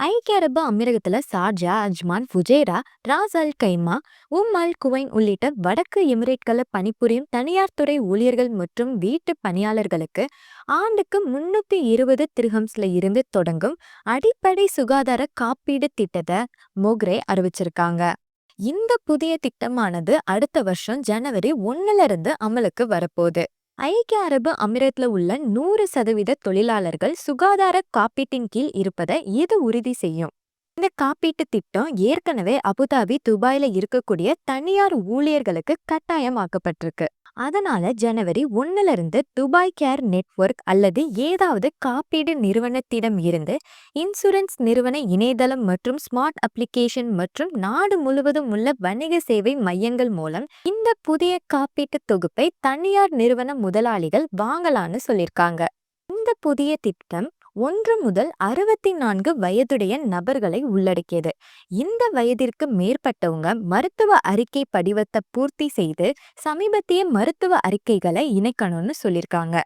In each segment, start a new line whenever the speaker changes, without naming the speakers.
ஐக்கிய அரபு அமீரகத்தில் சார்ஜா Ajman Fujairah ராஸ் அல் கைமா உம் அல் குவைன் உள்ளிட்ட வடக்கு எமிரேட்களில் பணிபுரியும் தனியார் துறை ஊழியர்கள் மற்றும் வீட்டு பணியாளர்களுக்கு ஆண்டுக்கு முன்னூத்தி இருபது திருஹம்ஸ்ல இருந்து தொடங்கும் அடிப்படை சுகாதார காப்பீடு திட்டத்தை மொக்ரே அறிவிச்சிருக்காங்க. இந்த புதிய திட்டமானது அடுத்த வருஷம் ஜனவரி ஒன்னுல இருந்து அமலுக்கு வரப்போகுது. ஐக்கிய அரபு அமிரத்தில் உள்ள நூறு சதவீத தொழிலாளர்கள் சுகாதார காப்பீட்டின் கீழ் இருப்பதை இது உறுதி செய்யும். இந்த காப்பீட்டு திட்டம் ஏற்கனவே அபுதாபி துபாயில இருக்கக்கூடிய தனியார் ஊழியர்களுக்கு கட்டாயமாக்கப்பட்டிருக்கு. அதனால ஜனவரி ஒன்னுல இருந்து துபாய் கேர் நெட்வொர்க் அல்லது ஏதாவது காப்பீடு நிறுவனத்திடம் இருந்து இன்சூரன்ஸ் நிறுவன இணையதளம் மற்றும் ஸ்மார்ட் அப்ளிகேஷன் மற்றும் நாடு முழுவதும் உள்ள வணிக சேவை மையங்கள் மூலம் இந்த புதிய காப்பீட்டு தொகுப்பை தனியார் நிறுவன முதலாளிகள் வாங்கலான்னு சொல்லியிருக்காங்க. இந்த புதிய திட்டம் ஒன்று முதல் அறுபத்தி நான்கு வயதுடைய நபர்களை உள்ளடக்கியது. இந்த வயதிற்கு மேற்பட்டவங்க மருத்துவ அறிக்கை படிவத்தை பூர்த்தி செய்து சமீபத்திய மருத்துவ அறிக்கைகளை இணைக்கணும்னு சொல்லியிருக்காங்க.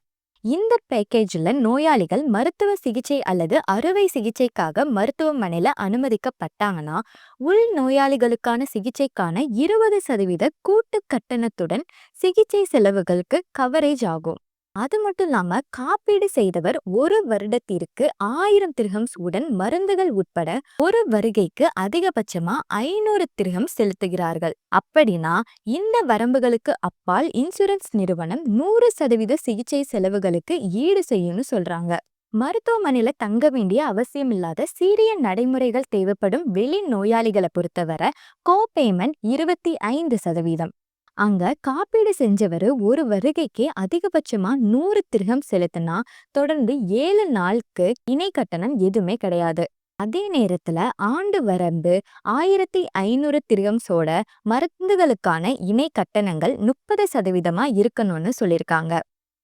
இந்த பேக்கேஜில் நோயாளிகள் மருத்துவ சிகிச்சை அல்லது அறுவை சிகிச்சைக்காக மருத்துவமனையில் அனுமதிக்கப்பட்டாங்கன்னா உள் நோயாளிகளுக்கான சிகிச்சைக்கான இருபது சதவீத கூட்டு கட்டணத்துடன் சிகிச்சை செலவுகளுக்கு கவரேஜ் ஆகும். அது மட்டும் இல்லாம காப்பீடு செய்தவர் ஒரு வருடத்திற்கு ஆயிரம் திருகம்ஸ் உடன் மருந்துகள் உட்பட ஒரு வருகைக்கு அதிகபட்சமா ஐநூறு திருகம் செலுத்துகிறார்கள். அப்படின்னா இந்த வரம்புகளுக்கு அப்பால் இன்சூரன்ஸ் நிறுவனம் நூறு சதவீத சிகிச்சை செலவுகளுக்கு ஈடு செய்யும்னு சொல்றாங்க. மருத்துவமனையில தங்க வேண்டிய அவசியம் இல்லாத சீரிய நடைமுறைகள் தேவைப்படும் வெளி நோயாளிகளை பொறுத்தவரை கோ பேமெண்ட் இருபத்தி ஐந்து சதவீதம். அங்க காப்பீடு செஞ்சவர் ஒரு வருகைக்கு அதிகபட்சமா நூறு திருகம் செலுத்தினா தொடர்ந்து ஏழு நாளுக்கு இணை கட்டணம் எதுவுமே கிடையாது. அதே நேரத்துல ஆண்டு வரம்பு ஆயிரத்தி ஐநூறு திருகம்ஸோட மருந்துகளுக்கான இணை கட்டணங்கள் முப்பது சதவீதமா இருக்கணும்னு சொல்லியிருக்காங்க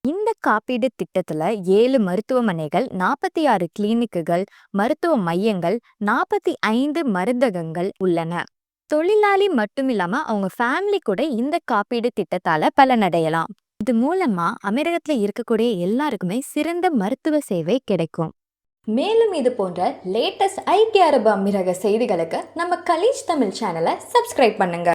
இந்த காப்பீடு திட்டத்துல ஏழு மருத்துவமனைகள் நாற்பத்தி ஆறு கிளினிக்குகள் மருத்துவ மையங்கள் நாற்பத்தி ஐந்து மருந்தகங்கள் உள்ளன. தொழிலாளி மட்டும் இல்லாம அவங்க ஃபேமிலி கூட இந்த காப்பீடு திட்டத்தால பலனடையலாம். இது மூலமா அமீரகத்துல இருக்கக்கூடிய எல்லாருக்குமே சிறந்த மருத்துவ சேவை கிடைக்கும். மேலும் இது போன்ற லேட்டஸ்ட் ஐக்கிய அரபு அமீரக செய்திகளுக்கு நம்ம கலீஜ் தமிழ் சேனலை சப்ஸ்கிரைப் பண்ணுங்க.